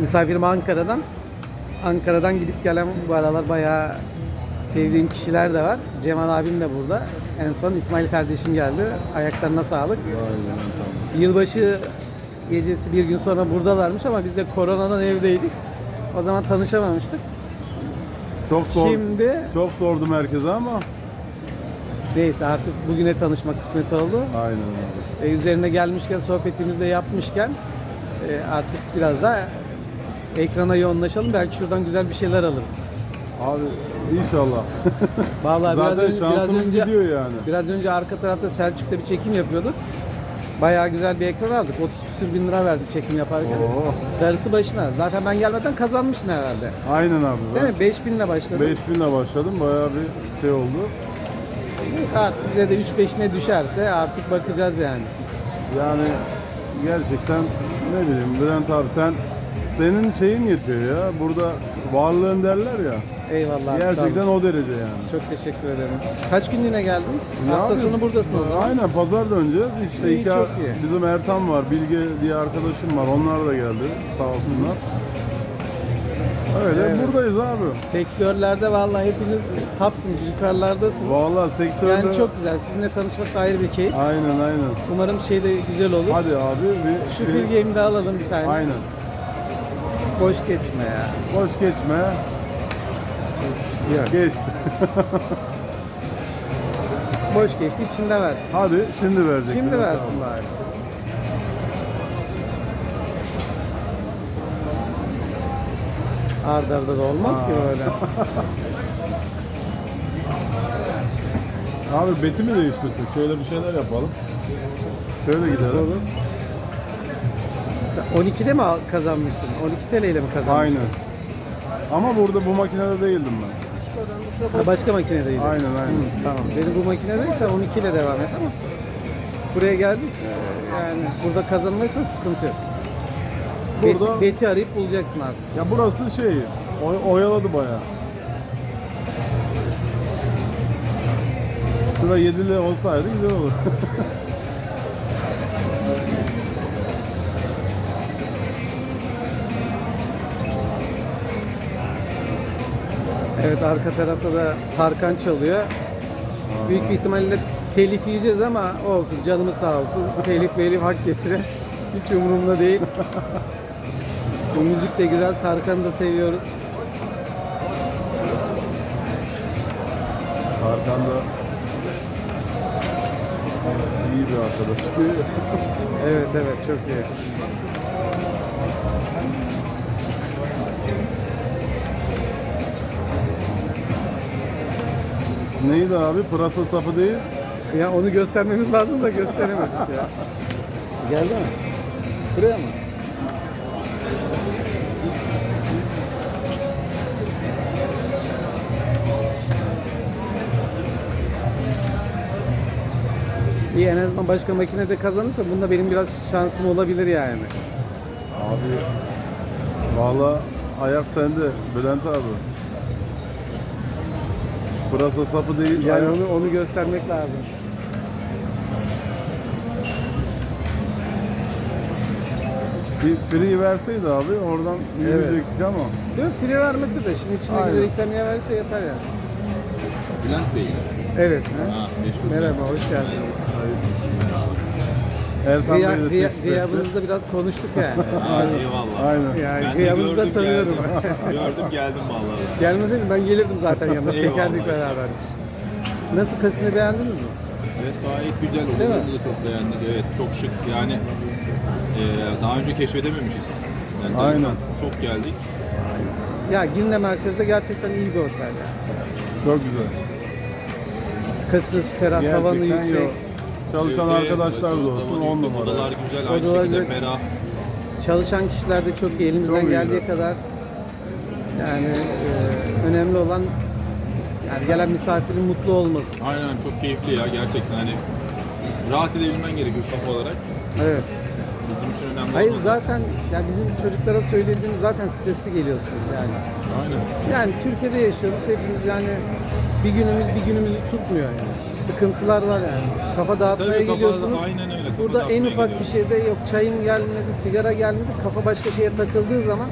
Misafirim Ankara'dan. Ankara'dan gidip gelen bu aralar bayağı sevdiğim kişiler de var. Cemal abim de burada. En son İsmail kardeşim geldi. Ayaklarına sağlık. Yılbaşı gecesi bir gün sonra buradalarmış ama biz de koronadan evdeydik. O zaman tanışamamıştık. Çok sor, Şimdi çok sordum herkese ama neyse artık bugüne tanışmak kısmet oldu. aynen abi. E, üzerine gelmişken sohbetimizi de yapmışken artık biraz da ekrana yoğunlaşalım. Belki şuradan güzel bir şeyler alırız. Abi inşallah. Vallahi biraz Zaten önce, biraz şansımız önce gidiyor yani. biraz önce arka tarafta Selçuk'ta bir çekim yapıyorduk. Bayağı güzel bir ekran aldık. 30 küsür bin lira verdi çekim yaparken. Oo. Darısı başına. Zaten ben gelmeden kazanmışsın herhalde. Aynen abi. Değil mi? 5000 ile başladı. 5000'le başladım. Bayağı bir şey oldu. Neyse artık bize de 3-5 ne düşerse artık bakacağız yani. Yani gerçekten ne bileyim Bülent abi sen senin şeyin yetiyor ya. Burada varlığın derler ya. Eyvallah. abi, sağ Gerçekten olasın. o derece yani. Çok teşekkür ederim. Kaç günlüğüne geldiniz? Ne Hafta yapayım? sonu buradasın o zaman. Aynen pazar döneceğiz. İşte İyi, iki çok iyi. bizim Ertan var, Bilge diye arkadaşım var. Onlar da geldi. Sağ olsunlar. Öyle Evet. buradayız abi. Sektörlerde vallahi hepiniz tapsınız, yukarılardasınız. Vallahi sektörde Yani çok güzel. Sizinle tanışmak da ayrı bir keyif. Aynen aynen. Umarım şey de güzel olur. Hadi abi bir Şu filgeyi de alalım bir tane. Aynen. Boş geçme ya. Boş geçme. Yok. Geç. Boş geçti içinde versin. Hadi şimdi verecek. Şimdi versin abi. bari. Arda arda da olmaz ki böyle. Abi beti mi değiştirsin? Şöyle bir şeyler yapalım. Şöyle gidelim. Olur. Sen 12'de mi al- kazanmışsın? 12 TL ile mi kazanmışsın? Aynen. Ama burada bu makinede değildim ben. Ha, başka makinedeydi. Aynen aynen. Tamam. Benim bu makinedeyse 12 ile devam et ama buraya geldiyse yani burada kazanmaysan sıkıntı yok. Burada- Beti, beti arayıp bulacaksın artık. Ya burası şey, oy- oyaladı bayağı. Şurada yedili olsaydı güzel olur. Evet arka tarafta da Tarkan çalıyor. Büyük bir ihtimalle telif yiyeceğiz ama olsun canımız sağ olsun. Telif belif hak getire. Hiç umurumda değil. Bu müzik de güzel. Tarkan'ı da seviyoruz. Arkanda iyi bir arkadaş. Evet evet çok iyi. Neydi abi? Pırasa sapı değil. Ya onu göstermemiz lazım da gösteremedik ya. Geldi mi? Buraya mı? İyi en azından başka makinede kazanırsa bunda benim biraz şansım olabilir yani. Abi valla ayak sende Bülent abi. Pırasa sapı değil. Yani ayak- onu, onu göstermek lazım. Bir free verseydi abi oradan yürüyecektik ama. Yok free vermesi de şimdi içine Aynen. güzel ikramiye verse yeter yani. Bülent Bey. Evet. Ha, meşhur. Merhaba, hoş geldiniz. Ertan Gıya, Bey de gıya, teşekkür etti. gıyabınızda biraz konuştuk yani. Eyvallah. Aynen. yani Ben de gördüm, tanıyorum. geldim. Gördüm geldim vallahi. Gelmeseydim ben gelirdim zaten yanına, Eyvallah. çekerdik beraber. Nasıl kasını beğendiniz mi? Evet gayet güzel. Değil mi? Odalarını da çok beğendik. Evet çok şık. Yani e, daha önce keşfedememişiz. Yani Aynen. Çok geldik. Ya Ginne merkezde gerçekten iyi bir otel yani. Çok güzel. Kasınız ferah, tavanı Gerçekten yüksek. yok. Çalışan arkadaşlar da olsun yüksek, 10 numara. Odalar güzel. Aynı Odalar şekilde güzel. ferah. Çalışan kişiler de çok iyi. Elimizden Çok geldiği kadar yani e, önemli olan yani gelen misafirin mutlu olması. Aynen çok keyifli ya gerçekten. Hani rahat edebilmen gerekiyor kafa olarak. Evet. Bizim için önemli Hayır olan- zaten ya bizim çocuklara söylediğimiz zaten stresli geliyorsunuz yani. Aynen. Yani Türkiye'de yaşıyoruz hepimiz yani bir günümüz bir günümüzü tutmuyor yani. Sıkıntılar var yani. Kafa dağıtmaya Tabii kafa- geliyorsunuz. aynen öyle, kafa Burada en ufak bir şeyde yok çayım gelmedi, sigara gelmedi. Kafa başka şeye takıldığı zaman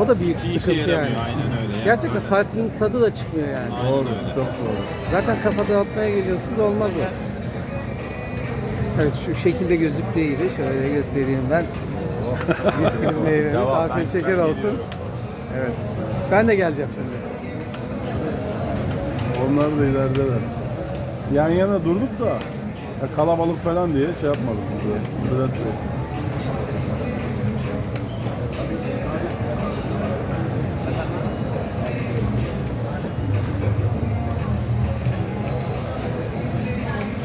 o da büyük Bir sıkıntı yani. Aynen öyle. Yani Gerçekten Aynen. tatilin tadı da çıkmıyor yani. Aynen Doğru, öyle. çok doğru. Zaten kafa dağıtmaya geliyorsunuz olmaz o. Evet şu şekilde gözüktüğü gibi şöyle göstereyim ben. Viskimiz meyvemiz Devam, afiyet şeker olsun. geliyorum. Evet. Ben de geleceğim şimdi. Onlar da ilerideler. Yan yana durduk da ya kalabalık falan diye şey yapmadık. Bülent Bey.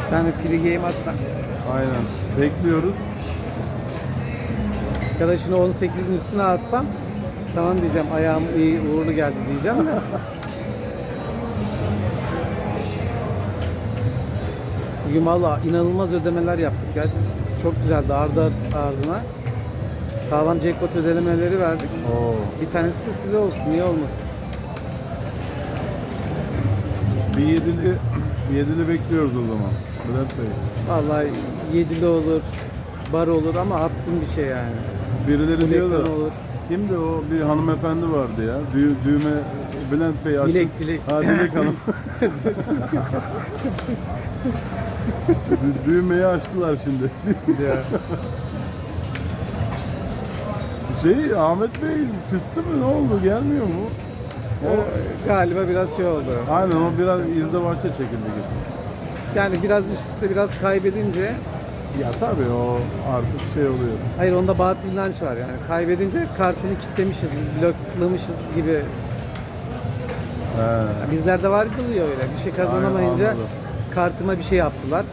Bir tane free game atsam. Aynen. Bekliyoruz. Ya da şunu 18'in üstüne atsam tamam diyeceğim ayağım iyi uğurlu geldi diyeceğim de. Bugün valla inanılmaz ödemeler yaptık. Gerçekten çok güzeldi ardı ardına. Sağlam jackpot ödemeleri verdik. Oo. Bir tanesi de size olsun. Niye olmasın? Bir yedili, yedili bekliyoruz o zaman. Bülent Bey. Vallahi yedili olur, bar olur ama atsın bir şey yani. Birileri diyor da olur. kimdi o bir hanımefendi vardı ya. Dü, düğme Bülent Bey açıp. Dilek, Dilek. Ha Dilek Hanım. Dü- Düğmeyi açtılar şimdi. Ya. Şey Ahmet Bey küstü mü ne oldu gelmiyor mu? O galiba biraz şey oldu. Aynen o biraz izdivaça çekildi gitti. Yani biraz üst üste biraz kaybedince Ya tabii o artık şey oluyor. hayır onda batıl inanç var yani. Kaybedince kartını kitlemişiz, biz bloklamışız gibi. He. Bizlerde var kılıyor öyle. Bir şey kazanamayınca anladım. kartıma bir şey yaptılar.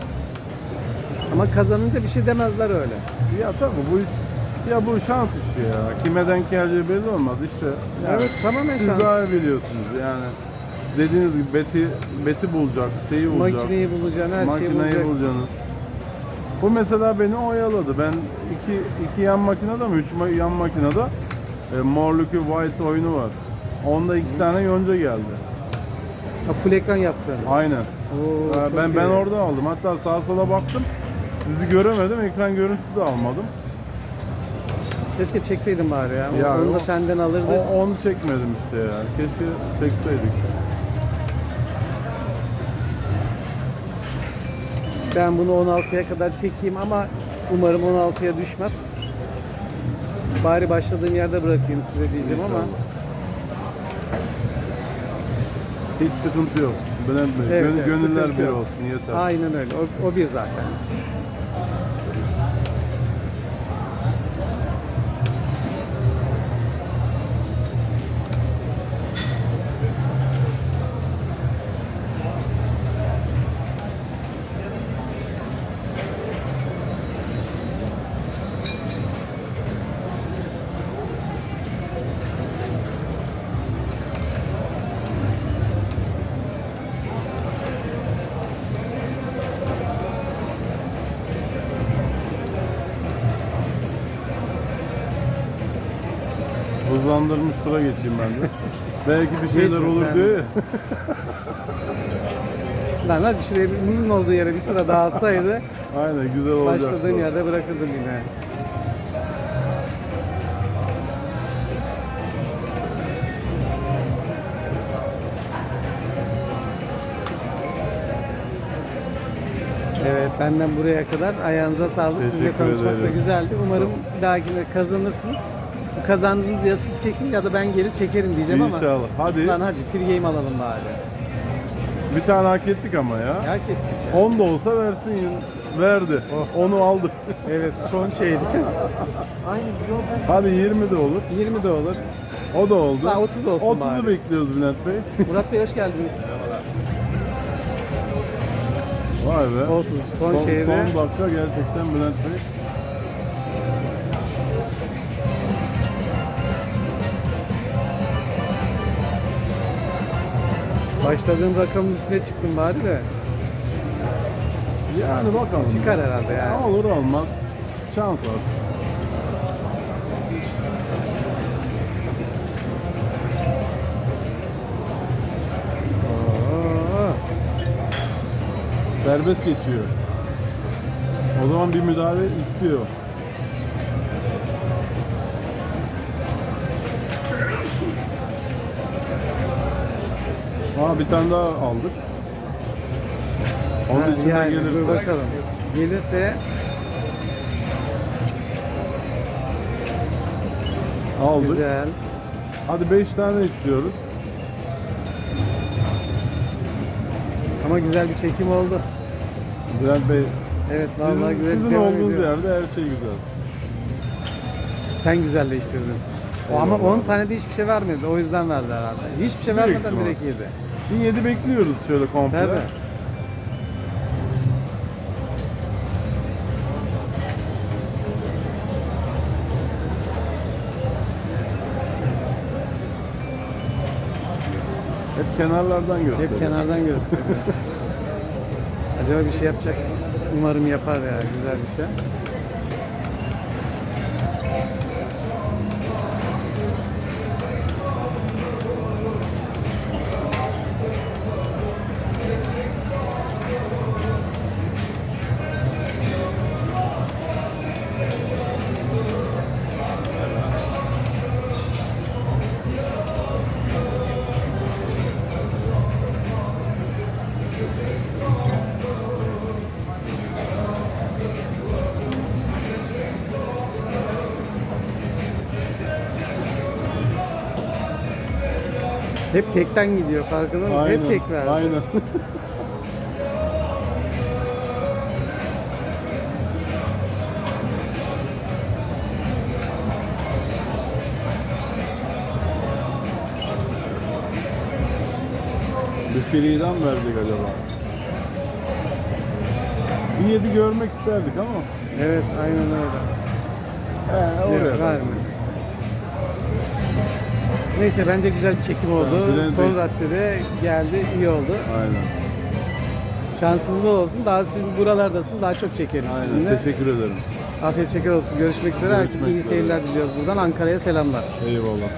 Ama kazanınca bir şey demezler öyle. Ya tabii bu iş ya bu şans işi ya. Kime denk geleceği belli olmaz işte. Yani Evet tamamen Siz şans. daha iyi biliyorsunuz yani. Dediğiniz gibi beti beti bulacak, şeyi bulacak. Makineyi bulacaksın, her şeyi makineyi bulacaksın. bulacaksınız. Bu mesela beni oyaladı. Ben iki, iki yan makinede mi? Üç yan makinede e, Mor Lucky White oyunu var. Onda iki tane yonca geldi. Ha, full ekran yaptın. Aynen. Oo, çok ben iyi. ben orada aldım. Hatta sağa sola baktım. Sizi göremedim. Ekran görüntüsü de almadım. Keşke çekseydin bari ya. Ya, Onu da senden alırdık. O, onu çekmedim işte ya. Keşke çekseydik. Ben bunu 16'ya kadar çekeyim ama umarım 16'ya düşmez. Bari başladığım yerde bırakayım size diyeceğim ama Hiç sıkıntı yok. Evet, Gön- evet, gönüller sıkıntı bir yok. olsun yeter. aynen öyle. O, o bir zaten. Hızlandırmış sıra geçeyim ben de. Belki bir şeyler Geçme olur sen. diyor ya. Lan hadi şuraya bir muzun olduğu yere bir sıra daha alsaydı Aynen güzel olacak. başladığım yerde bırakırdım yine. Evet benden buraya kadar ayağınıza sağlık. Sizinle Teşekkür tanışmak da ederim. güzeldi. Umarım bir dahakinde kazanırsınız. Kazandınız ya siz çekin ya da ben geri çekerim diyeceğim ama. İnşallah. Hadi. Lan hadi free game alalım bari. Bir tane hak ettik ama ya. Hak ettik ya. 10 da olsa versin. Verdi. Oh. Onu aldık. Evet son şeydi. Hadi 20 de olur. 20 de olur. O da oldu. Ha, 30 olsun 30'u bari. bekliyoruz Bülent Bey. Murat Bey hoş geldiniz. Vay be. Olsun son, Son, şeyde. son dakika gerçekten Bülent Bey. Başladığım rakamın üstüne çıksın bari de. Yani bakalım. Çıkar herhalde Ya yani. olur olmaz. Şans var. Oo. Serbest geçiyor. O zaman bir müdahale istiyor. Aa bir tane daha aldık. Onun Ha, içinde yani gelir. dur bakalım. Gelirse Aldık. güzel. Hadi 5 tane istiyoruz. Ama güzel bir çekim oldu. Bülent Bey, Evet vallahi sizin, güzel sizin olduğunuz ediyor. yerde her şey güzel. Sen güzelleştirdin. O ama Eyvallah. 10 tane de hiçbir şey vermedi. O yüzden verdi herhalde. Hiçbir şey vermeden direkt yedi. Bir 7 bekliyoruz şöyle komple. Tabii. Hep kenarlardan gösteriyor. Hep kenardan gösteriyor. Acaba bir şey yapacak. Umarım yapar ya güzel bir şey. Hep tekten gidiyor farkında mısın? Hep tek verdi. Aynen. Mi verdik acaba? Bir yedi görmek isterdik ama. Evet aynen öyle. Yok, oraya. vermedi. Neyse bence güzel bir çekim oldu. Bülent Son Bey- raddede geldi, iyi oldu. Aynen. Şansınız bol olsun. Daha siz buralardasın, daha çok çekeriz sizinle. Aynen. Teşekkür ederim. Afiyet şeker olsun. Görüşmek üzere. Görüşmek Herkese iyi üzere. seyirler diliyoruz buradan. Ankara'ya selamlar. Eyvallah.